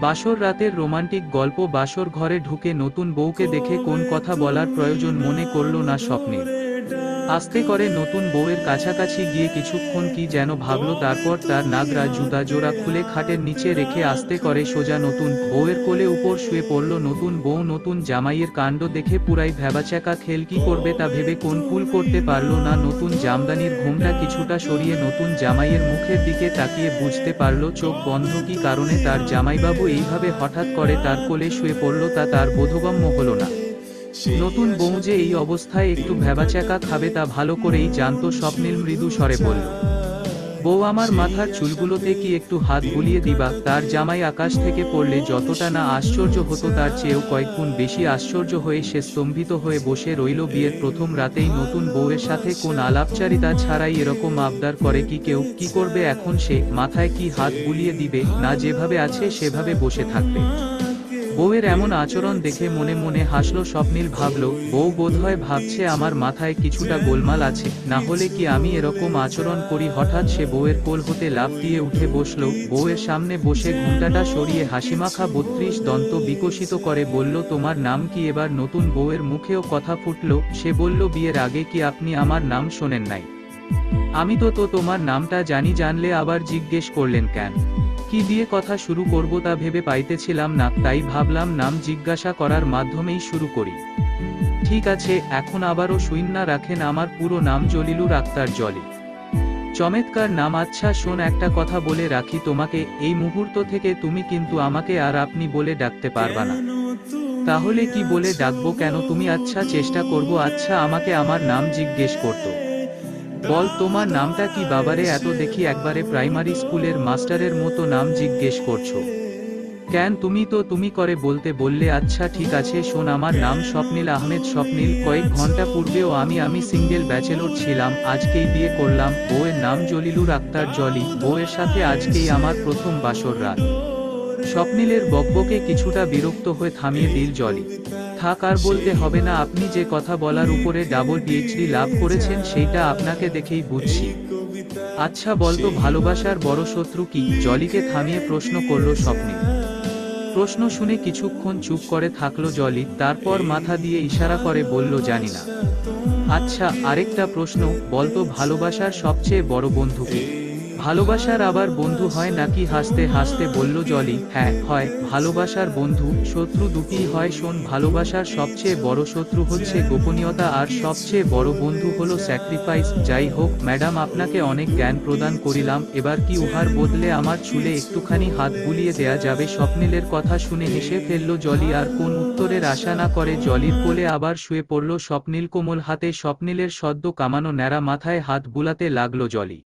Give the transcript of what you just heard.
বাসর রাতের রোমান্টিক গল্প বাসর ঘরে ঢুকে নতুন বউকে দেখে কোন কথা বলার প্রয়োজন মনে করল না স্বপ্নে। আস্তে করে নতুন বউয়ের কাছাকাছি গিয়ে কিছুক্ষণ কি যেন ভাবলো, তারপর তার নাগরা জুতা জোড়া খুলে খাটের নিচে রেখে আস্তে করে সোজা নতুন বউয়ের কোলে উপর শুয়ে পড়ল নতুন বউ, নতুন জামাইয়ের কাণ্ড দেখে পুরাই ভেবাচ্যাকা খেল কি করবে তা ভেবে কোন কুল করতে পারল না, নতুন জামদানির ঘুমটা কিছুটা সরিয়ে নতুন জামাইয়ের মুখের দিকে তাকিয়ে বুঝতে পারল চোখ বন্ধ কি কারণে তার জামাইবাবু এইভাবে হঠাৎ করে তার কোলে শুয়ে পড়ল তা তার বোধগম্য হলো না। নতুন বউ যে এই অবস্থায় একটু ভেবাচ্যাকা খাবে তা ভালো করেই জানতো স্বপ্নীল মৃদু স্বরে বলল, বউ আমার মাথার চুলগুলোতে কি একটু হাত বুলিয়ে দিবা? তার জামাই আকাশ থেকে পড়লে যতটা না আশ্চর্য হতো, তার চেয়েও কয়েকগুণ বেশি আশ্চর্য হয়ে সে স্তম্ভিত হয়ে বসে রইল বিয়ের প্রথম রাতেই নতুন বউয়ের সাথে কোন আলাপচারিতা ছাড়াই এরকম আবদার করে কি কেউ? কি করবে এখন সে? মাথায় কি হাত বুলিয়ে দিবে? না যেভাবে আছে সেভাবে বসে থাকবে। বউয়ের এমন আচরণ দেখে মনে মনে হাসলো, স্বপ্নীল ভাবল, বউ বোধহয় ভাবছে আমার মাথায় কিছুটা গোলমাল আছে, না হলে কি আমি এরকম আচরণ করি? হঠাৎ সে বউয়ের কোল হতে লাফ দিয়ে উঠে বসল, বউয়ের সামনে বসে ঘুমটাটা সরিয়ে হাসিমাখা বত্রিশ দন্ত বিকশিত করে বলল, তোমার নাম কি? এবার নতুন বউয়ের মুখেও কথা ফুটলো, সে বলল, বিয়ের আগে কি আপনি আমার নাম শোনেন নাই? আমি তো তো তোমার নামটা জানি, জানলে আবার জিজ্ঞেস করলেন কেন? কি দিয়ে কথা শুরু করব তা ভেবে পাইতেছিলাম না তাই ভাবলাম নাম জিজ্ঞাসা করার মাধ্যমেই শুরু করি। ঠিক আছে এখন আবারও সুইন্না রাখেন আমার পুরো নাম জলিলুর আক্তার জলি। চমৎকার নাম আচ্ছা শোন একটা কথা বলে রাখি তোমাকে এই মুহূর্ত থেকে তুমি কিন্তু আমাকে আর আপনি বলে ডাকতে পারবা না। তাহলে কি বলে ডাকবো কেন তুমি আচ্ছা চেষ্টা করব আচ্ছা আমাকে আমার নাম জিজ্ঞেস করতো। বল, তোমার নামটা কি বাবারে? এত দেখি একবারে প্রাইমারি স্কুলের মাস্টারের মতো নাম জিজ্ঞেস করছ। কেন তুমি তো তুমি করে বলতে বললে আচ্ছা ঠিক আছে, শোন, আমার নাম স্বপ্নীল আহমেদ। স্বপ্নীল, কয়েক ঘণ্টা পূর্বেও আমি আমি সিঙ্গেল ব্যাচেলর ছিলাম, আজকেই বিয়ে করলাম। বউয়ের নাম জলিলুর আক্তার জলি, বউয়ের সাথে আজকেই আমার প্রথম বাসর রাত। স্বপ্নীলের বকবকে কিছুটা বিরক্ত হয়ে থামিয়ে দিল জলি। থাক আর বলতে হবে না, আপনি যে কথা বলার উপরে ডাবল পিএইচডি লাভ করেছেন, সেইটা আপনাকে দেখেই বুঝছি। আচ্ছা বলতো ভালোবাসার বড় শত্রু কি? জলিকে থামিয়ে প্রশ্ন করল স্বপ্নে প্রশ্ন শুনে কিছুক্ষণ চুপ করে থাকল জলি, তারপর মাথা দিয়ে ইশারা করে বলল, জানি না। আচ্ছা আরেকটা প্রশ্ন বলতো ভালোবাসার সবচেয়ে বড় বন্ধু কি? ভালোবাসার আবার বন্ধু হয় নাকি হাসতে হাসতে বলল জলি হ্যাঁ হয়, ভালোবাসার বন্ধু, শত্রু দুটিই হয়, শোন, ভালোবাসার সবচেয়ে বড় শত্রু হচ্ছে গোপনীয়তা আর সবচেয়ে বড় বন্ধু হলো স্যাক্রিফাইস যাই হোক ম্যাডাম আপনাকে অনেক জ্ঞান প্রদান করিলাম, এবার কি উহার বদলে আমার চুলে একটুখানি হাত বুলিয়ে দেয়া যাবে? স্বপ্নিলের কথা শুনে হেসে ফেলল জলি আর কোন উত্তরের আশা না করে জলির কোলে আবার শুয়ে পড়ল স্বপ্নীল কোমল হাতে, স্বপ্নিলের সদ্য কামানো ন্যাড়া মাথায় হাত বুলাতে লাগল জলি।